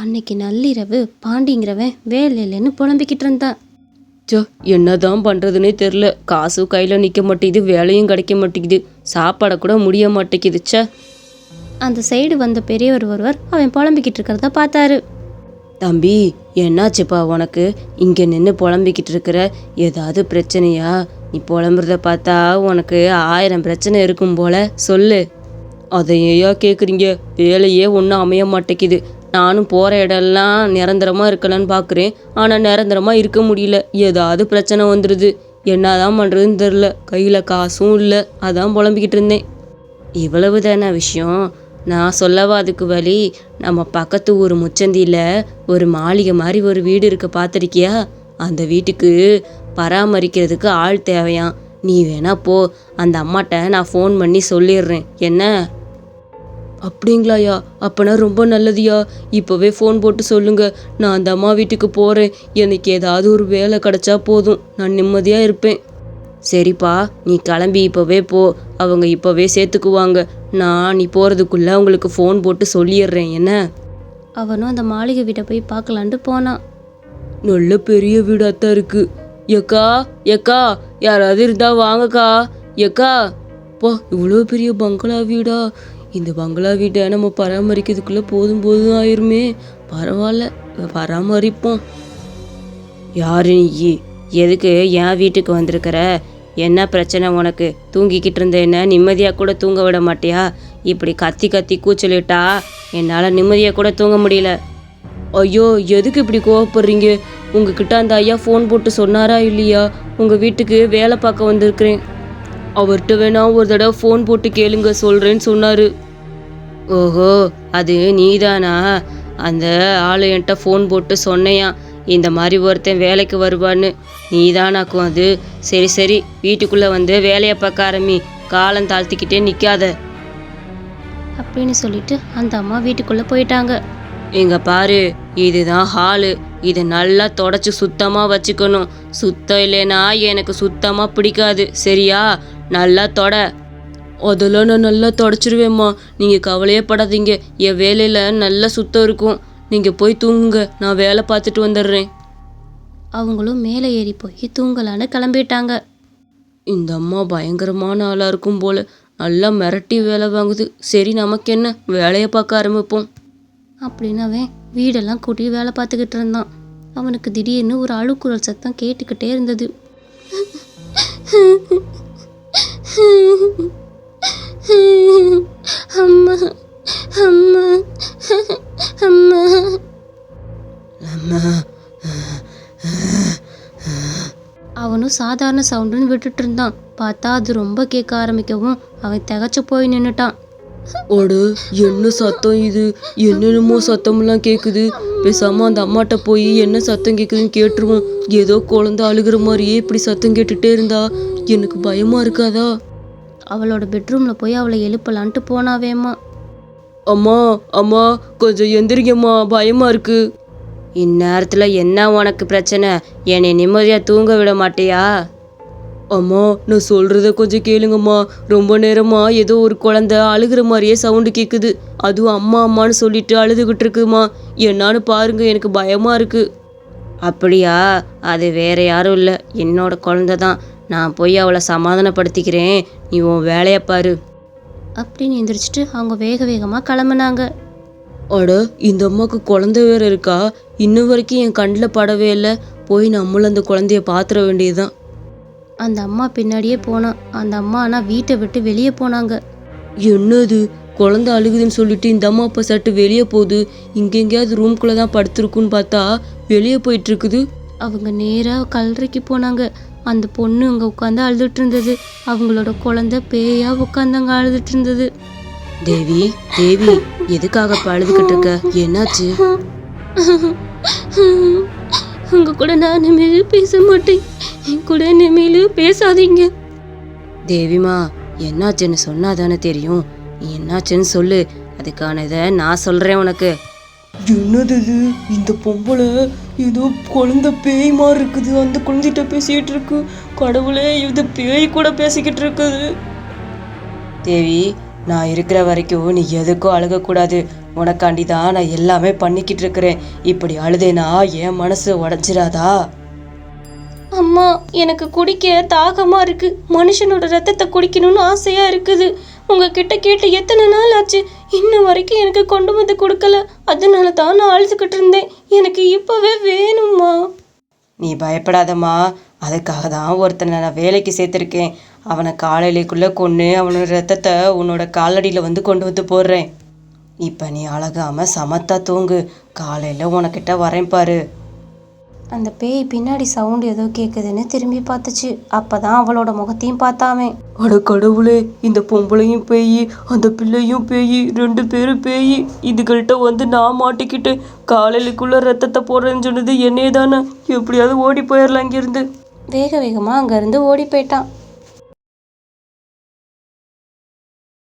அன்னைக்கு நள்ளிரவு பாண்டிங்கிறவன் வேலை இல்லைன்னு புலம்பிக்கிட்டு இருந்தான். சோ என்னதான் பண்ணுறதுனே தெரில காசும் கையில் நிற்க மாட்டேங்குது வேலையும் கிடைக்க மாட்டேங்குது. சாப்பாட கூட முடிய மாட்டேங்குது ச்சே. அந்த சைடு வந்த பெரியவர் ஒருவர் அவன் புலம்பிக்கிட்டு இருக்கிறத பார்த்தாரு. தம்பி என்னாச்சுப்பா உனக்கு? இங்கே நின்று புலம்பிக்கிட்டு இருக்கிற ஏதாவது பிரச்சனையா? நீ புலம்புறத பார்த்தா உனக்கு ஆயிரம் பிரச்சனை இருக்கும் போல. சொல்லு. அதை ஏயா கேட்குறீங்க வேலையே ஒன்றும் அமைய மாட்டேங்குது. நானும் போகிற இடம்லாம் நிரந்தரமாக இருக்கலான்னு பார்க்குறேன் ஆனால் நிரந்தரமாக இருக்க முடியல. ஏதாவது பிரச்சனை வந்துடுது என்ன தான் பண்ணுறதுன்னு தெரில. கையில் காசும் இல்லை. அதான் புலம்பிக்கிட்டு இருந்தேன். இவ்வளவு தானே விஷயம்? நான் சொல்லவா அதுக்கு வழி? நம்ம பக்கத்து ஊர் முச்சந்தியில் ஒரு மாளிகை மாதிரி ஒரு வீடு இருக்க பார்த்துருக்கியா அந்த வீட்டுக்கு பராமரிக்கிறதுக்கு ஆள் தேவையாம். நீ வேணா போ. அந்த அம்மாட்ட நான் ஃபோன் பண்ணி சொல்லிடுறேன். என்ன? அப்படிங்களாயா? அப்பனா ரொம்ப நல்லதுயா? இப்போவே ஃபோன் போட்டு சொல்லுங்க. நான் அந்த அம்மா வீட்டுக்கு போகிறேன் எனக்கு ஏதாவது ஒரு வேலை கிடைச்சா போதும். நான் நிம்மதியாக இருப்பேன். சரிப்பா நீ கிளம்பி இப்போவே போ. அவங்க இப்போவே சேர்த்துக்குவாங்க. நான் நீ போகிறதுக்குள்ளே உங்களுக்கு ஃபோன் போட்டு சொல்லிடுறேன். என்ன? அவனும் அந்த மாளிகை வீட்டை போய் பார்க்கலான்ட்டு போனான். நல்ல பெரிய வீடாத்தான் இருக்கு. எக்கா எக்கா யாராவது இருந்தா வாங்கக்கா. எக்கா பா இவ்வளோ பெரிய பங்களா வீடா? இந்த பங்களா வீட்டை நம்ம பராமரிக்கிறதுக்குள்ளே போதும் போதும் ஆயிருமே. பரவாயில்ல பராமரிப்போம். யாரு நீ? எதுக்கு என் வீட்டுக்கு வந்திருக்கிற? என்ன பிரச்சனை உனக்கு? தூங்கிக்கிட்டு இருந்த என்ன நிம்மதியாக கூட தூங்க விட மாட்டியா? இப்படி கத்தி கத்தி கூச்சலிட்டா என்னால் நிம்மதியாக கூட தூங்க முடியல. ஐயோ எதுக்கு இப்படி கோவப்படுறீங்க? உங்ககிட்ட அந்த ஐயா ஃபோன் போட்டு சொன்னாரா இல்லையா? உங்கள் வீட்டுக்கு வேலை பார்க்க வந்திருக்கிறேன். அவர்கிட்ட வேணா ஒரு தடவை ஃபோன் போட்டு கேளுங்க சொல்கிறேன்னு சொன்னார். ஓஹோ அது நீதானா? அந்த ஆளு என்கிட்ட ஃபோன் போட்டு சொன்னையான் இந்த மாதிரி ஒருத்தன் வேலைக்கு வருவான்னு. நீதானாக்கும் அது. சரி சரி வீட்டுக்குள்ளே வந்து வேலையை பார்க்க ஆரம்பி காலம் தாழ்த்திக்கிட்டே நிற்காத அப்படின்னு சொல்லிட்டு அந்த அம்மா வீட்டுக்குள்ளே போயிட்டாங்க. இங்க பாரு இதுதான் ஹாலு. இதை நல்லா தொடச்சி சுத்தமாக வச்சுக்கணும். சுத்தம் இல்லைன்னா எனக்கு சுத்தமாக பிடிக்காது. சரியா? நல்லா தொட. அதெல்லாம் நான் நல்லா தொடச்சிருவேம்மா. நீங்கள் கவலையே படாதீங்க என் வேலையில் நல்லா சுத்தம் இருக்கும். நீங்கள் போய் தூங்குங்க. நான் வேலை பார்த்துட்டு வந்துடுறேன். அவங்களும் மேலே ஏறி போய் தூங்கலான்னு கிளம்பிட்டாங்க. இந்த அம்மா பயங்கரமான ஆளாக இருக்கும் போல. நல்லா மிரட்டி வேலை வாங்குது. சரி நமக்கு என்ன? வேலையை பார்க்க ஆரம்பிப்போம். அப்படின்னு அவன் வீடெல்லாம் கூட்டி வேலை பார்த்துக்கிட்டு இருந்தான். அவனுக்கு திடீர்னு ஒரு அழுக்குரல் சத்தம் கேட்டுக்கிட்டே இருந்தது. அம்மா அம்மா அம்மா அம்மா அவனும் சாதாரண சவுண்டுன்னு விட்டுட்டு இருந்தான். பார்த்தா அது ரொம்ப கேட்க ஆரம்பிக்கவும் அவன் திகச்சு போய் நின்னுட்டான். ஓடு என்ன சத்தம் இது? என்னென்னமோ சத்தம்லாம் கேட்குது பேசாம அந்த அம்மாட்ட போய் என்ன சத்தம் கேட்குதுன்னு கேட்டுருவோம். ஏதோ குழந்தை அழுகிற மாதிரியே இப்படி சத்தம் கேட்டுட்டே இருந்தா எனக்கு பயமா இருக்காதா? அவளோட பெட்ரூம்ல போய் அவளை எழுப்பலான்ட்டு போனாவேம்மா. அம்மா அம்மா கொஞ்சம் எந்திரிங்கம்மா பயமா இருக்கு. இந்நேரத்தில் என்ன உனக்கு பிரச்சனை? என்னை நிம்மதியாக தூங்க விட மாட்டியா? அம்மா நான் சொல்கிறத கொஞ்சம் கேளுங்கம்மா. ரொம்ப நேரமா ஏதோ ஒரு குழந்தை அழுகிற மாதிரியே சவுண்டு கேட்குது அதுவும் அம்மா அம்மான்னு சொல்லிட்டு அழுதுகிட்டு இருக்குமா? என்னான்னு பாருங்க எனக்கு பயமா இருக்கு. அப்படியா? அது வேற யாரும் இல்லை. என்னோட குழந்தை தான் நான் போய் அவளை சமாதானப்படுத்திக்கிறேன். நீ உன் வேலையை பாரு. அப்படின்னு எந்திரிச்சிட்டு அவங்க வேக வேகமாக கிளம்புனாங்க. அட இந்த அம்மாவுக்கு குழந்தை வேற இருக்கா? இன்னும் வரைக்கும் என் கண்ணில் படவே இல்லை. போய் நம்மளும் அந்த குழந்தைய பாத்திர வேண்டியதுதான். அந்த அம்மா பின்னாடியே போனான் அந்த அம்மா ஆனால் வீட்டை விட்டு வெளியே போனாங்க. என்னது? குழந்தை அழுகுதுன்னு சொல்லிட்டு இந்த அம்மா அப்பா சட்டு வெளியே போகுது. இங்க எங்கேயாவது ரூம்குள்ளே தான் படுத்திருக்குன்னு பார்த்தா வெளியே போயிட்டு இருக்குது. அவங்க நேராக கல்லறைக்கு போனாங்க. அந்த பொண்ணு அங்கே உட்காந்து அழுதுட்டு இருந்தது. அவங்களோட குழந்தை பேயா உட்காந்து அங்கே அழுதுட்டு இருந்தது. தேவி தேவி எதுக்காக இப்ப அழுதுகிட்டு இருக்க? என்னாச்சு? உங்க கூட நான் இனிமேல் பேச மாட்டேன். என் கூட இனிமேல் பேசாதீங்க. தேவிமா என்னாச்சுன்னு சொன்னா தானே தெரியும். என்னாச்சுன்னு சொல்லு. அதுக்கான இதை நான் சொல்றேன் உனக்கு. என்னது இது? இந்த பொம்பளை ஏதோ குழந்தை பேய் மாதிரி இருக்குது. அந்த குழந்தைகிட்ட பேசிட்டு இருக்கு. கடவுளே இது பேய் கூட பேசிக்கிட்டு இருக்குது. தேவி நான் இருக்கிற வரைக்கும் நீ எதுக்கும் அழுகக்கூடாது. உனக்காண்டி தான் நான் எல்லாமே பண்ணிக்கிட்டு இருக்கிறேன். இப்படி அழுதேனா என் மனசு உடஞ்சிராதா? அம்மா எனக்கு குடிக்க தாகமா இருக்கு. மனுஷனோட ரத்தத்தை குடிக்கணும்னு ஆசையா இருக்குது. உங்ககிட்ட கேட்டு எத்தனை நாள் ஆச்சு? இன்ன வரைக்கும் எனக்கு கொண்டு வந்து கொடுக்கல. அதனால தான் நான் அழுதுகிட்டு இருந்தேன். எனக்கு இப்போவே வேணும்மா. நீ பயப்படாதம்மா. அதுக்காக தான் ஒருத்தனை நான் வேலைக்கு சேர்த்துருக்கேன். அவனை காலையிலேக்குள்ளே கொன்று அவனோட ரத்தத்தை உன்னோட காலடியில் வந்து கொண்டு வந்து போடுறேன். இப்போ நீ அழகாமல் சமத்தா தூங்கு. காலையில் உனக்கிட்ட வரேன் பாரு. அந்த பேய் பின்னாடி சவுண்ட் ஏதோ கேட்குதுன்னு திரும்பி பார்த்துச்சு. அப்பதான் அவளோட முகத்தையும் பார்த்தாவே அட கடவுளே இந்த பொம்பளையும் பேய் அந்த பிள்ளையும் பேய் ரெண்டு பேரும் பேய் இதுகள்கிட்ட வந்து நான் மாட்டிக்கிட்டு காலையிலுக்குள்ள ரத்தத்தை போடுறேன்னு சொன்னது என்னே தானே எப்படியாவது ஓடி போயிடலாம் இங்கிருந்து. வேக வேகமாக அங்கேருந்து ஓடி போயிட்டான்.